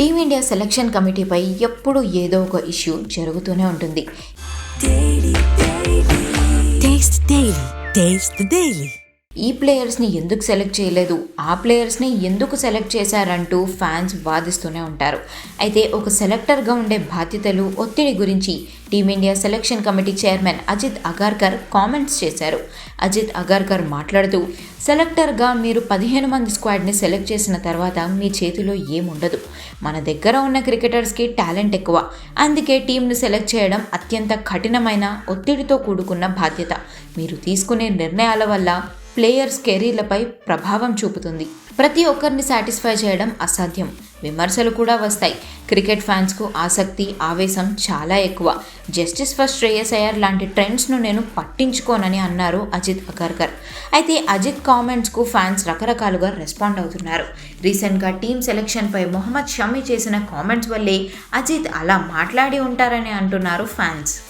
Team India selection కమిటీపై ఎప్పుడూ ఏదో ఒక ఇష్యూ జరుగుతూనే ఉంటుంది. డైలీ ఈ ప్లేయర్స్ని ఎందుకు సెలెక్ట్ చేయలేదు? ఆ ప్లేయర్స్ని ఎందుకు సెలెక్ట్ చేశారంటూ ఫ్యాన్స్ వాదిస్తూనే ఉంటారు. అయితే ఒక సెలెక్టర్గా ఉండే బాధ్యతలు ఒత్తిడి గురించి team India selection committee chairman Ajit Agarkar comments చేశారు. అజిత్ అగార్కర్ మాట్లాడుతూ సెలెక్టర్గా మీరు పదిహేను మంది స్క్వాడ్ని సెలెక్ట్ చేసిన తర్వాత మీ చేతిలో ఏముండదు. మన దగ్గర ఉన్న క్రికెటర్స్కి టాలెంట్ ఎక్కువ. అందుకే టీంను సెలెక్ట్ చేయడం అత్యంత కఠినమైన ఒత్తిడితో కూడుకున్న బాధ్యత. మీరు తీసుకునే నిర్ణయాల వల్ల ప్లేయర్స్ కెరీర్లపై ప్రభావం చూపుతుంది. ప్రతి ఒక్కరిని సాటిస్ఫై చేయడం అసాధ్యం. విమర్శలు కూడా వస్తాయి. క్రికెట్ ఫ్యాన్స్కు ఆసక్తి ఆవేశం చాలా ఎక్కువ. జస్టిస్ ఫర్ శ్రేయస్ అయ్యర్ లాంటి ట్రెండ్స్ను నేను పట్టించుకోనని అన్నారు అజిత్ అగర్కర్. అయితే అజిత్ కామెంట్స్కు ఫ్యాన్స్ రకరకాలుగా రెస్పాండ్ అవుతున్నారు. రీసెంట్గా టీమ్ సెలెక్షన్పై మొహమ్మద్ షమీ చేసిన కామెంట్స్ వల్లే అజిత్ అలా మాట్లాడి ఉంటారని అంటున్నారు fans.